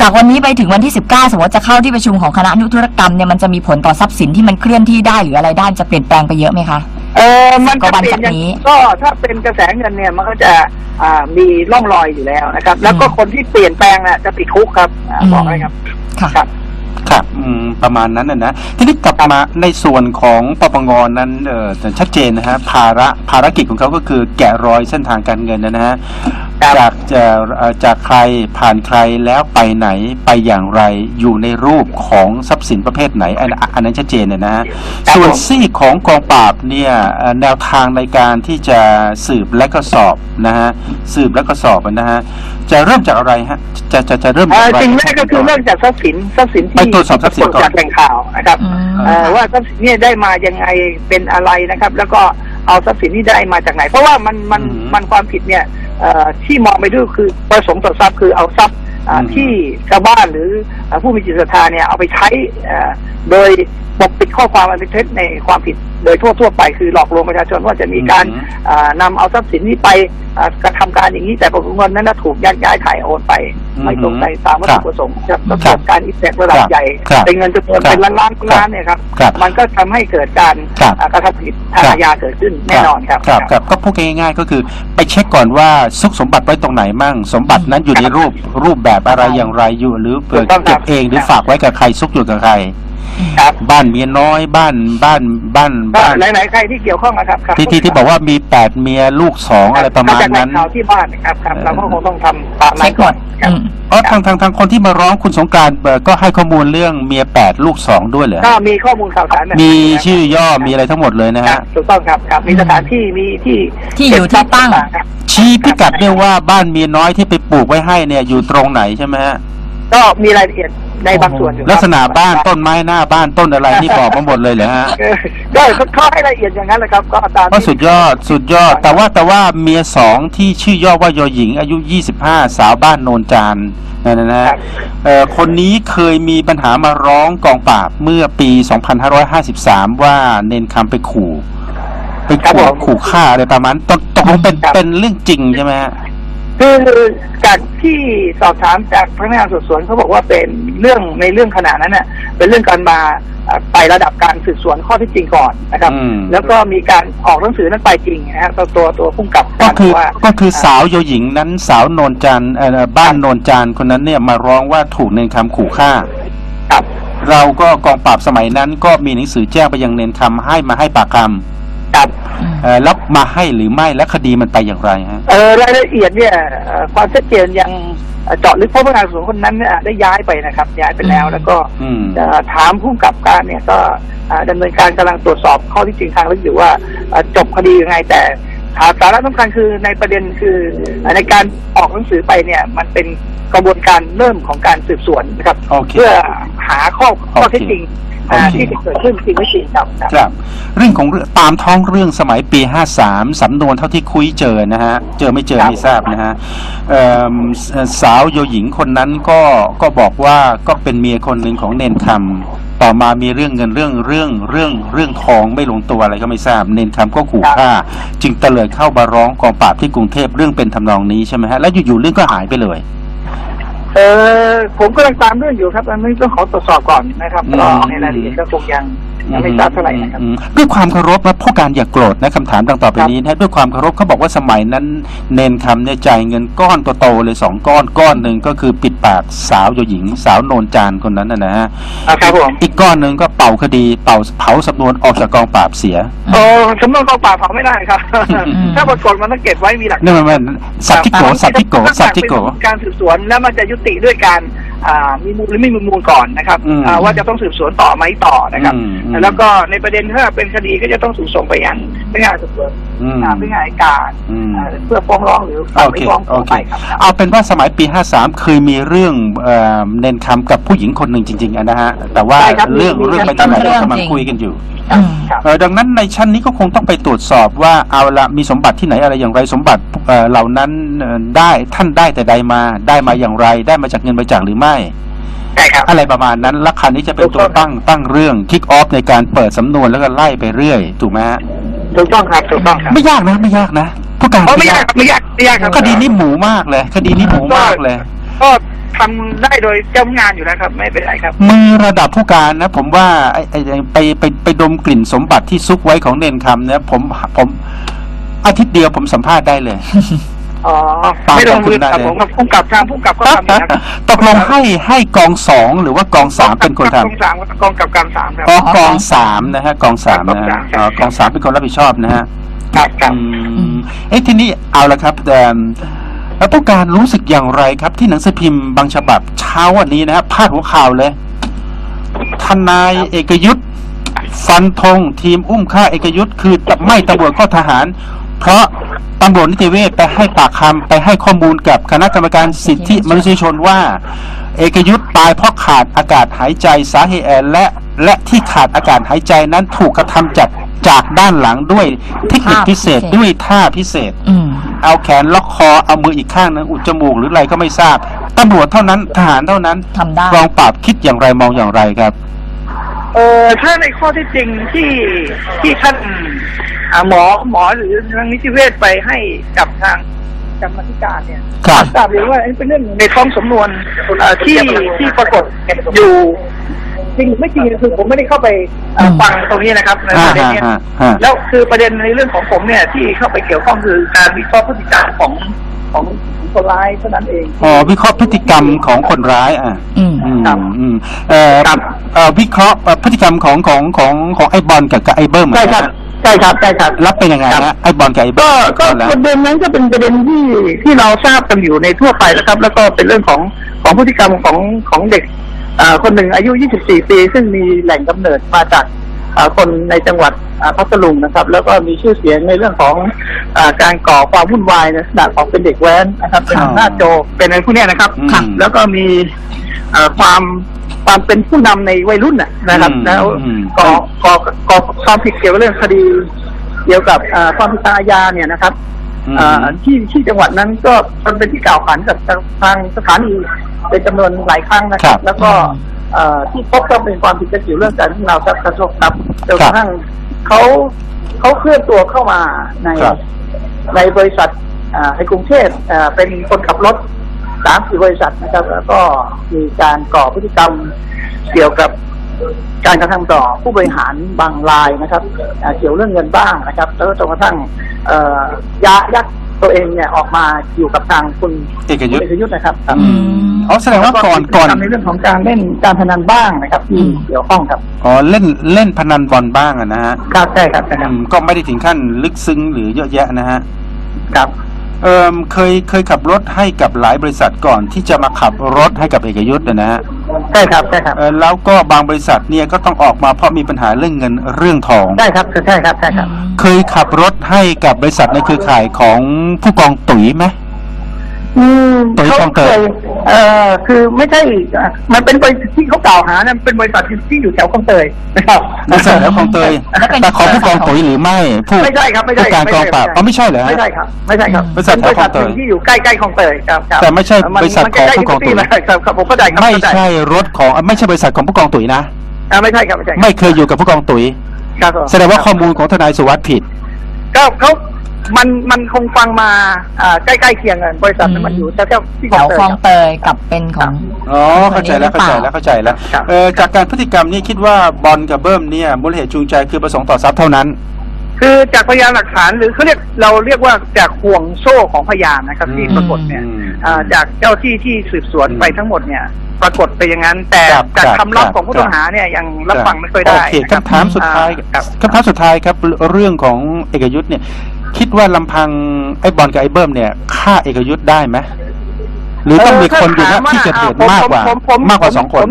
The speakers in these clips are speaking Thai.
จากวันนี้ไปถึงวันที่ 19 สมมติจะเข้าที่ประชุมของคณะอนุธุรกรรมเนี่ยมันจะมีผลต่อทรัพย์สินที่มันเคลื่อนที่ได้หรืออะไรได้จะเปลี่ยนแปลงไปเยอะไหมคะเออมันก็จะวันเป็นจากอย่างนี้ก็ถ้าเป็นกระแสเงินเนี่ยมันก็จะอ่ามีร่องรอยอยู่แล้วนะครับ แล้วก็อืมคนที่เปลี่ยนแปลงน่ะจะติดคุกครับอ่าอืมบอกเลยครับค่ะครับครับอืมประมาณนั้นนะนะทีนี้กลับมาในส่วนของปปงนั้นเออชัดเจนนะฮะภาระภารกิจของเขาก็คือแกะรอยเส้นทางการเงินนะฮะครับ จากจะเอ่อจากใครผ่านใครแล้วไปไหนไปอย่างไรอยู่ในรูปของทรัพย์สินประเภทไหน อันอันนั้นชัดเจนเนี่ยนะฮะครับส่วนผมซีกของกองปราบเนี่ยเอ่อแนวทางในการที่จะสืบและก็สอบนะฮะสืบและก็สอบนะฮะจะเริ่มจากอะไรฮะจะจะจะเริ่มเอ่จากออะไรสิ่งแรกก็คือเรื่องจากทรัพย์สินทรัพย์สินที่ไปตรวจสอบทรัพย์สินก่อนจากแหล่งข่าวนะครับอืมเอ่อว่าทรัพย์สินเนี่ยได้มายังไงเป็นอะไรนะครับ แล้วก็เอาทรัพย์สินที่ได้มาจากไหน เพราะว่ามันมันอืมมันความผิดเนี่ยเอ่อ ที่มองไปด้วยคือประสงค์ต่อทรัพย์คือเอาทรัพย์อ่าอืมที่ชาวบ้านหรืออ่าผู้มีจิตศรัทธาเนี่ยเอาไปใช้เอ่อโดย ปกปิดข้อความอันเป็นเท็จในความผิดโดยทั่วๆไปคือหลอกลวงประชาชนว่าจะมีการอืมอ่านำเอาทรัพย์สินนี้ไปอ่ากระทำการอย่างนี้แต่ปรากฏเงินนั้นนะถูกยักย้ายถ่ายโอนไปอืมไม่ตรงใจตามวัตครัถุบประสงค์ครับแล้วครัเกิบดการอิสแตกระดับครับใหญ่ครับเป็นเงินจำนวนครับเป็นล้านล้านล้านเนี่ยครับครับมันก็ทำให้เกิดการครับอ่ากระทำผิดทางอาญาเกิดขึ้นแน่นอนครับครับครับก็พูดง่ายๆก็คือไปเช็คก่อนว่าซุกสมบัติไว้ตรงไหนมั่ง สมบัตินั้นอยู่ในรูปรูปแบบอะไรอย่างไรอยู่หรือเปิดถูกต้องครัเก็บบเองหรือฝากไว้กับใครซุกอยู่กับใคร ครับบ้านเมียน้อยบ้านบ้านบ้านก็บ้านหลายๆใครที่เกี่ยวข้องนะครับครับที่ที่ที่บอกว่ามีแปดเมียลูกสองอะไรประมาณจากแหล่นั้งนข่าวที่บ้านนะครับครับเราก็คงต้องทำตามนั้เช็นคหมดครับอืม อ๋อทางทางทางคนที่มาร้องคุณสงกรารก็ให้ข้อมูลเรื่องเมียแปดลูกสองด้วยเหรอก็มีข้อมูลข่าวสารแบบมีนี้นะครับชื่อย่อมีอะไรทั้งหมดเลยนะครัฮะบถูกต้องครับครับมีสถานที่มีที่ที่อยู่ที่ตั้ง ครับ ชี้พิกัดเนี่ยว่าบ้านเมียน้อยที่ไปปลูกไว้ให้เนี่ยอยู่ตรงไหนใช่ไหมฮะ ก็มีรายละเอียด ในบางส่วนอยู่ครับลักษณะบ้านต้นไม้หน้าบ้านต้นอะไรนี่บอกมาหมดเลยเหรอฮะเออก็เขาให้ละเอียดอย่างนั้นแหละครับ ก็ตามก็ที่สุดยอดสุดยอด แต่ว่าแต่ว่าเมียสองที่ชื่อย่อว่ายอหญิง อายุ 25 สาวบ้านโนนจานนั่นนะนะเอ่อคนนี้เคยมีปัญหามาร้องกองปราบเมื่อปี 2553 ว่าเนนคำไปขู่ ไปขู่ขู่ฆ่าอะไรประมาณตกตกลงเป็นเป็นเรื่องจริงใช่ไหมฮะ คือจากที่สอบถามจากพนักงานสอบสวนเขาบอกว่าเป็นเรื่องในเรื่องขนาดนั้นเน่ะเป็นเรื่องการมาเอ่อไประดับการสืบสวนข้อเที่จริงก่อนนะครับอืมแล้วก็มีการออกหนังสือนั้นไปจริงนะฮะตัวตัวตัวผู้กำกับก็คือว่าก็คือสาวโยหญิงนั้นสาวโนนจันทร์เอ่อบ้านโนนจานคนนั้นเนี่ยมาร้องว่าถูกเนนคำขู่ฆ่าครับเราก็กองปราบสมัยนั้นก็มีหนังสือแจ้งไปยังเนนคำให้มาให้ปากค ครับำเอ่อแล้วมาให้หรือไม่และคดีมันไปอย่างไรฮะเออรายละเอียดเนี่ยเอ่อความชัดเจนยังเอ่อเจาะลึกเพราะพนักงานสอบสวนคนนั้นเนี่ยได้ย้ายไปนะครับ ย้ายไปแล้วแล้วก็อืมเอ่อถามผู้กำกับการเนี่ยก็เอ่อดำเนินการกำลังตรวจสอบข้อที่จริงทางลึกอยู่ว่าเอ่อจบคดียังไงแต่ สาระสำคัญคือในประเด็นคือเอ่อในการออกหนังสือไปเนี่ยมันเป็นกระบวนการเริ่มของการสืบสวนนะครับโอเคเพื่อหาข้อข้อเท็จจริงอ่าโอเคที่จะเกิดขึ้นจริงไม่จริงครับครับครับ เรื่องของเรื่องตามท้องเรื่องสมัยปี 53 สำนวนเท่าที่คุยเจอนะฮะ เจอไม่เจอครับไม่ทราบนะฮะเอิ่มสสาวโยหญิงคนนั้นก็ก็บอกว่าก็เป็นเมียคนหนึ่งของเนนคำ ต่อมามีเรื่องเงินเรื่องเรื่องเรื่องเรื่องทองไม่ลงตัวอะไรก็ไม่ทราบ เนนคำก็ขู่ฆ่า จึงเตลิดเข้ามาร้องกองปราบที่กรุงเทพเรื่องเป็นทำนองนี้ใช่ไหมฮะแล้วอยู่ๆเรื่องก็หายไปเลย เออผมกำลังตามเรื่องอยู่ครับอันนี้ต้องขอตรวจสอบก่อนนะครับอืมก็ในรายละเอียดก็คงยังยังไม่ทราบเท่าไหร่นะครับอืมด้วยความเคารพนะผู้การอย่าโกรธนะคำถามดังต่อไปนี้นะด้วยความเคารพเขาบอกว่าสมัยนั้น เนนคำเนี่ยจ่ายเงินก้อนโตๆเลยสองก้อนก้อนหนึ่งก็คือปิดปากสาวโยหญิง สาวโนนจานคนนั้นนะนะฮะอ่าครับผมอีกก้อนหนึ่งก็เป่าคดีเป่าเผาสำนวนออกจากกองปราบเสียโอ้สำนวนกองปราบเผาไม่ได้ครับอืมถ้าปรากฏมันต้องเก็บไว้มีหลักฐานนี่มันมันสัตว์ที่โกสัตว์ที่โกสัตว์ที่โกเป็นการสืบสวนแล้วมันจะยุติด้วยการ อ่ามีมูลหรือไม่มีมูลก่อนนะครับอืมอ่าว่าจะต้องสืบสวนต่อไหมต่อนะครับ อืมอืม แล้วก็ในประเด็นถ้าเป็นคดีก็จะต้องถูกส่งไปยังพนักงานสืบสวนอืม อ่าพนักงานอัยการอืม อ่าเพื่อฟ้องร้องหรือโอไม่เคฟ้องโอต่อเค ไปครับ เอาเป็นว่าสมัยปี 53 เคยมีเรื่องเอ่อเนนคำกับผู้หญิงคนหนึ่งจริงๆอะนะฮะ แต่ว่าใช่ครับเรื่องมีเรื่องมีไปทางไหนเรื่องกำลังจริงคุยกันอยู่ อืม ครับ เอ่อดังนั้นในชั้นนี้ก็คงต้องไปตรวจสอบว่าเอาละมีสมบัติที่ไหนอะไรอย่างไรสมบัติเอ่อเหล่านั้นเอ่อได้ท่านได้แต่ใดมาได้มาอย่างไร ได้มาจากเงินบริจาคหรือไม่ใช่ครับอะไรประมาณนั้นและคันนี้จะเป็นตัวตั้งตั้งเรื่องคิกออฟในการเปิดสำนวนแล้วก็ไล่ไปเรื่อย ถูกไหมฮะถูกต้องครับถูกต้องครับไม่ยากนะไม่ยากนะผู้การอ๋อไม่ยากครับไม่ยากไม่ยากครับคดีนี้หมูมากเลย คดีนี้หมูมากเลยก็ทำได้โดยเจ้าพนักงานอยู่แล้วครับ ไม่เป็นไรครับ มือระดับผู้การนะ ผมว่าไอ้ไอ้ไปไปไปดมกลิ่นสมบัติที่ซุกไว้ของเนนคำเนี่ยผมผมอาทิตย์เดียวผมสัมภาษณ์ได้เลย อ๋อตามไม่ลงมือได้ครับเลยผมกับผู้กำกับทางผู้กำกับก็ทำอยู่นะครับตกลงให้ให้กองสองหรือว่ากองสามเป็นคนทำกองสามกองกับการสามครับอ๋อกองสามนะฮะกองสามนะกองฮะสามอ๋อกองสามเป็นคนรับผิดชอบนะฮะครับครับอืมเอ้ทีนี้เอาละครับแต่แล้วผู้การรู้สึกอย่างไรครับ ที่หนังสือพิมพ์บางฉบับเช้าวันนี้นะฮะพาดหัวข่าวเลยทนายเอกยุทธฟันธงทีมอุ้มฆ่าเอกยุทธคือไม่ตำรวจก็ทหาร เพราะตำรวจนิติเวศไปให้ปากคำไปให้ข้อมูลกับคณะกรรมการสิทธิมนุษยชนว่า เอกยุทธตายเพราะขาดอากาศหายใจสาเหตุและและที่ขาดอากาศหายใจนั้นถูกกระทำจากจากด้านหลังด้วยเทคนิคพิเศษท่าพิเศษด้วยท่าพิเศษอืมเอาแขนล็อกคอเอามืออีกข้างนึงอุดจมูกหรืออะไรก็ไม่ทราบตำรวจเท่านั้นทหารเท่านั้นทำได้รองปราบคิดอย่างไรมองอย่างไรครับเออถ้าในข้อที่จริงที่ที่ท่าน อ่าหมอหมอหรือทางนิติเวชไปให้กับทางกรรมธิการเนี่ยครับทราบเลยว่าอันนี้เป็นเรื่องในท้องสำนวนเอ่อที่ที่ปรากฏอยู่จริงหรือไม่จริงคือผมไม่ได้เข้าไปเอ่ออืมฟังตรงนี้นะครับในประเด็นเนี้ยฮะฮะฮะแล้วคือประเด็นในเรื่องของผมเนี่ยที่เข้าไปเกี่ยวข้องคือการวิเคราะห์พฤติกรรมของของคนร้ายเท่านั้นเองอ๋อวิเคราะห์พฤติกรรมของคนร้ายอะอืมอืมครับอืมเอ่อครับเอ่อวิเคราะห์เอ่อพฤติกรรมของของของของไอ้บอลกับกับไอ้เบิ้มอะใช่ครับนะ ใช่ครับใช่ครับรับเป็นยังไงครัฮะบไอ้บอลกับไอ้เบิ้ก็มก็แล้วประเด็นนั้นก็เป็นประเด็นที่ที่เราทราบกันอยู่ในทั่วไปแล้วครับ แล้วก็เป็นเรื่องของของพฤติกรรมของของเด็กอ่าคนหนึ่งอายุ 24 ปี ซึ่งมีแหล่งกำเนิดมาจากอ่าคนในจังหวัดอ่าพัทลุงนะครับ แล้วก็มีชื่อเสียงในเรื่องของอาการก่อความวุ่นวายในลักษณะของเป็นเด็กแว้นนะครับเป็นหน้าโจรเป็นอะไรพวกเนี้ยนะครับอืมค่ะแล้วก็มีเอ่อความ ความเป็นผู้นำในวัยรุ่นน่ะนะครับอืมแล้วอืมก่อก่อก่อความผิดเกี่ยวกับเรื่องคดีเกี่ยวกับอ่าความผิดทางอาญาเนี่ยนะครับอืมอ่าที่ที่จังหวัดนั้นก็มันเป็นที่กล่าวขานกับทางทางสถานีเป็นจำนวนหลายครั้งนะคครัรับบแล้วก็เอ่อที่พบก็เป็นความผิดเกี่ยวเรื่องการที่เราทรัพย์กระทบครับจนกระทั่งเขาเขาเคลื่อนตัวเข้ามาในครับในบริษัทอ่าในกรุงเทพอ่าเป็นคนขับรถ สามสี่บริษัทนะครับ แล้วก็มีการก่อพฤติกรรมเกี่ยวกับการกระทำต่อผู้บริหารบางรายนะครับอ่าเกี่ยวเรื่องเงินบ้างนะครับ แล้วก็จนกระทั่งเอ่อยะยักตัวเองเนี่ยออกมาอยู่กับทางคุณเอกยุทธเอกยุทธนะครับครับอืมอ๋อแสดงว่าก่อนก่อนแล้วมีพฤติรรมในเรื่องของการเล่นการพนันบ้างนะครับที่อืมเกี่ยวข้องครับอ๋อเล่นเล่นพนันบอลบ้างอะนะฮะครับใช่ครับใช่คอืรับมก็ไม่ได้ถึงขั้นลึกซึ้งหรือเยอะแยะนะฮะครับ เอ่อเคยเคยขับรถให้กับหลายบริษัทก่อนที่จะมาขับรถให้กับเอกยุทธ์นะฮะใช่ครับใช่ครับเอ่อแล้วก็บางบริษัทเนี่ยก็ต้องออกมาเพราะมีปัญหาเรื่องเงินเรื่องทองใช่ครับใช่ครับใช่ครับ เคยขับรถให้กับบริษัทในเครือข่ายของผู้กองตุ๋ยไหม อืมตัวเขาคลองเตเคยยเอ่อคือไม่ใช่อะมันเป็นบริษัทที่เขากล่าวหานะเป็นบริษัทที่อยู่แถวคลองเตยนะครับบริษัทแล้วของเตยแล้วเป็นแต่ของผู้กองตุ๋ยหรือไม่ผู้ไม่ใช่ครับไม่ใช่ผู้การกองปราบอ๋อไม่ใช่เหรอฮะไม่ใช่ครับไม่ใช่ครับบริษัทเป็นบริษัทแถวคลองเตยหนึ่งที่อยู่ใกล้ใกล้ๆคลองเตยครับครับแต่ไม่ใช่นบริษัทมันใกล้ๆของผู้กองตุ๋ยที่ครับครับผมเข้าใจครับไม่เข้าจใช่รถของไม่ใช่บริษัทของผู้กองตุ๋ยนะอ่าไม่ใช่ครับไม่ใช่ครับไม่เคยอยู่กับผู้กองตุ๋ยครับผมแสดงว่าข้อมูลของทนายสุวัสดิ์ผิดก็เขา มันมันคงฟังมาอ่าใกล้ๆเคียงกันบริษัทนั้นมันอยู่แถวๆที่คแถลองวเตยคลองครับ เตยกับเป็นของ อ๋อเข้าใจแล้วคนเข้านี้หรือเปล่าใจแล้วเข้าใจแล้วครับ เออจากการพฤติกรรมนี่คิดว่าบอลกับเบิ้มเนี่ยมูลเหตุจูงใจคือประสงค์ต่อทรัพย์เท่านั้น คือจากพยานหลักฐานหรือเขาเรียกเราเรียกว่าจากห่วงโซ่ของพยานนะครับ ที่ปรากฏเนี่ยอืมอ่าจากเจ้าที่ที่สืบสวนอืมไปทั้งหมดเนี่ย ปรากฏไปอย่างนั้น แต่ครับจากครับคำรับครับ ของผู้ต้องหาเนี่ยยังรับฟังไม่ค่อยได้โอเคนะรับคำถามสุดท้ายอ่ครับ คำถามสุดท้ายครับเรื่องของเอกยุทธ์เนี่ย คิดว่าลำพังไอ้บอลกับไอ้เบิ้มเนี่ยฆ่าเอกยุทธ์ได้ไหมหรือต้องมีคนอยู่ณที่เกิดเหตุมากกว่าผมผมมากกว่าสองคนผม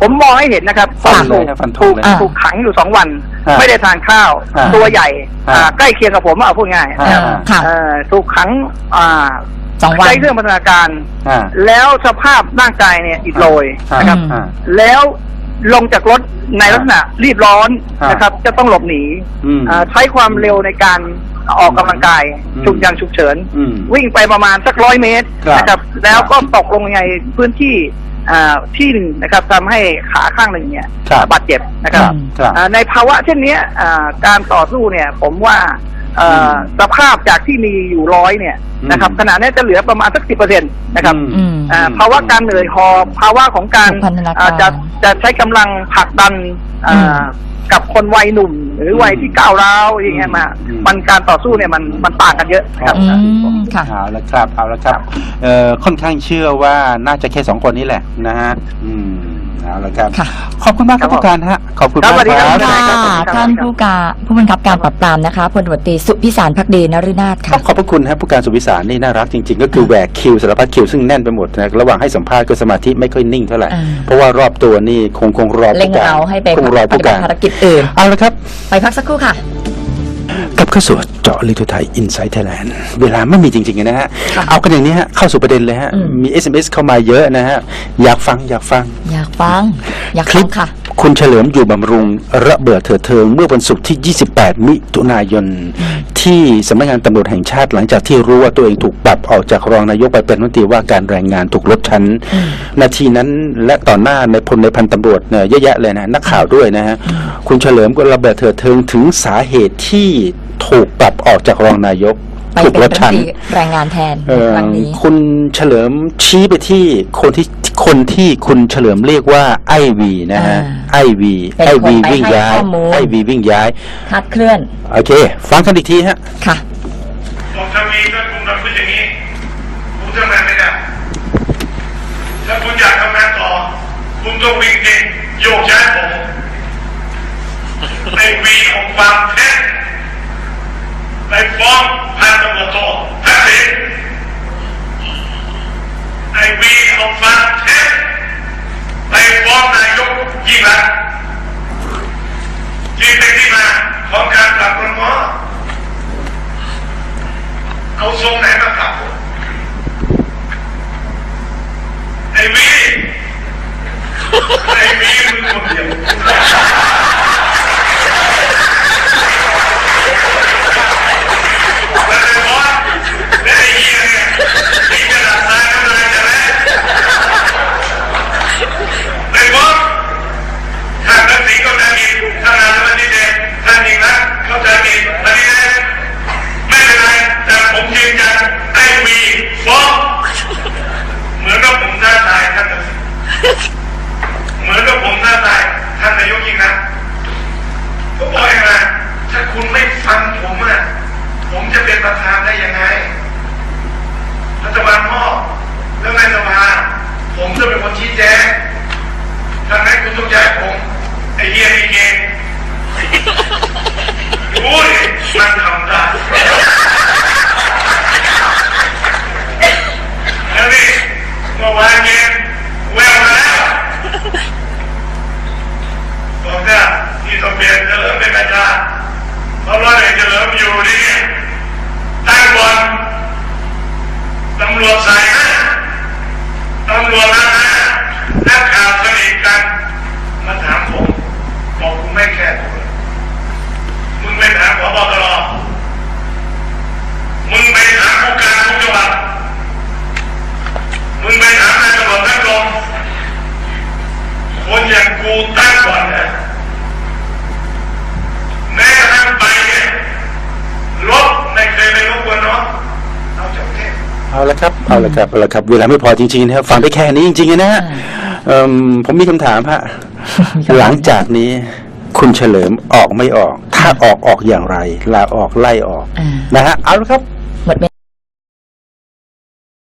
ผมมองให้เห็นนะครับฟันถูเลยกนะฟันธถูงกเลยถูกขังอยู่สองวันอ่าไม่ได้ทานข้าวอ่าตัวใหญ่อ่าอ่าใกล้เคียงกับผมเอาพูดง่ายอ่านะครับค่ะเอ่อถูกขังอ่าสองวันใช้เครื่องพัฒนาการอ่าแล้วสภาพร่างกายเนี่ยอิดโรยนะครับอ่าแล้ว ลงจากรถในลักษณะรีบร้อนอ่านนะครับ จะต้องหลบหนีอืมอ่าใช้ความเร็วในการออกกำลังกายอืม ฉุกยันฉุกเฉิน อืม วิ่งไปประมาณสักร้อยเมตรครับนะครับ แล้วก็ตกลงในพื้นที่อ่าที่หนึ่งนะครับทำให้ขาข้างหนึ่งเนี่ยครับ บาดเจ็บนะครับครับ อ่าในภาวะเช่นเนี้ยอ่าการต่อสู้เนี่ย ผมว่า เอ่อสภาพจากที่มีอยู่ร้อยเนี่ยนะครับอืมขณะนี้จะเหลือประมาณสักสิบเปอร์เซ็นต์นะครับอืม อ่าภาวะการเหนื่อยหอบภาวะของการถูกพันธนาการอ่าจะจะใช้กำลังผลักดันอ่าอืม กับคนวัยหนุ่ม หรือวัยที่ก้าวร้าวอย่างเงี้ยมา อืม มันการต่อสู้เนี่ยมันมันต่างกันเยอะนะครับ อืมค่ะ เอาละครับเอาละครับเอ่อค่อนข้างเชื่อว่าน่าจะแค่สองคนนี้แหละนะฮะอืม เอาละครับ ค่ะ ขอบคุณมากครับผู้การฮะ ขอบคุณครับมากสวัสดีคครัรับบค่ะครับท่านผู้การผู้บังคับการปราบปรามนะคะพลตำรวจตรีสุพิสารพักดีนฤนาถต้ค่ะองขอบพระคุณครับผู้การสุวิสารนี่น่ารักจริง ๆ ก็คือแหวกคิวสารพัดคิวซึ่งแน่นไปหมดนะระหว่างให้สัมภาษณ์ก็สมาธิไม่ค่อยนิ่งเท่าไหร่ อ่า เพราะว่ารอบตัวนี่คงคงรอเร่งผู้การเราให้ไปคงรอปผู้ฏิบักาติรภารกิจอื่น เอาละครับ ไปพักสักครู่ค่ะ กลับเข้าสู่ เจาะลึกทั่วไทยอินไซต์ไทยแลนด์เวลาไม่มีจริงๆนะฮะค่ะเอากันอย่างนี้ฮะ เข้าสู่ประเด็นเลยฮะอืมมี SMS เข้ามาเยอะนะฮะ อยากฟังอยากฟัง อยากฟัง อยากคฟัลิงปค่ะ คุณเฉลิมอยู่บำรุง ระเบิดเถิดเทิงเมื่อวันศุกร์ที่ 28 มิถุนายน ที่สำนักงานตำรวจแห่งชาติหลังจากที่รู้ว่าตัวเองถูกปรับออกจากรองนายกไปเป็นรัฐมนตรีว่าการแรงงานถูกลดชั้นอืมนาทีนั้นและต่อหน้าในพลในพันตำรวจเนี่ยเยอะแยะเลยนะนักข่าวด้วยนะฮะคุณเฉลิมก็ระเบิดเถิดเทิงถึงสาเหตุที่ ถูกปรับออกจากรองนายกไปถูกเป็นลรัดฐมนชั้นตรีแรงงานแทนเอ่อครั้งนี้คุณเฉลิมชี้ไปที่คนที่คนที่คุณเฉลิมเรียกว่าไอวีนะฮะอ่าไอวีเป็นไอวีคนไปวิ่งให้ย้ายข้อมูลไอวีวิ่งย้าย คลาดเคลื่อนโอเค ฟังกันอีกทีฮะ ค่ะบอกถ้ามีถ้าคุณทำพูดอย่างนี้คุณทำงานไม่ได้ถ้าคุณอยากทำงานต่อ คุณต้องวิ่งเก่งโยกย้ายผมไอวีของความเท็จ ไปฟ้องพันตำรวจโททักษิณไอวีของควาเท็จไปฟ้องนายกยิ่งรักที่เป็นที่มาของการปรับปรุงหมอเอาทรงไหนมาขับไอวีไอวีมึงคนเดียว ประธานได้ยังไง รัฐบาลมอบแล้วในสภาผมจะเป็นคนชี้แจงทางนั้นคุณต้องย้ายผมไอ้เหี้ยนี่เก่งดูดิมันทำได้แล้วนี่เมื่อวานเย็นแววมาแล้วบอกว่าที่ต้องเปลี่ยนเฉลิมเป็นประธาเพราะว่าเด็กเฉลิมอยู่นี่ ตั้งบอลตำรวจใส่หน้าตำรวจนะฮะนักข่าวสนิทกันมาถามผมบอกคุณไม่แค่ผมเลยมึงไปถามพบตรมึงไปถามผู้การทุกจังหวัดมึงไปถามนายตำรวจทั้งกรมคนอย่างกูตั้งก่อนนะแม้กระทั่งไปเนี่ยรถไม่เคยไปรบกวนน้องเอาจากเทพ เอา ละครับเอาละครับเอาละครับ เวลาไม่พอจริงๆนะครับฟังได้แค่นี้จริงๆนะฮะเอิ่มผมมีคำถามฮะหลังจากนี้ คุณเฉลิมออกไม่ออก ถ้าออกออกอย่างไร ลาออกไล่ออกอ่านะฮะเอาละครับ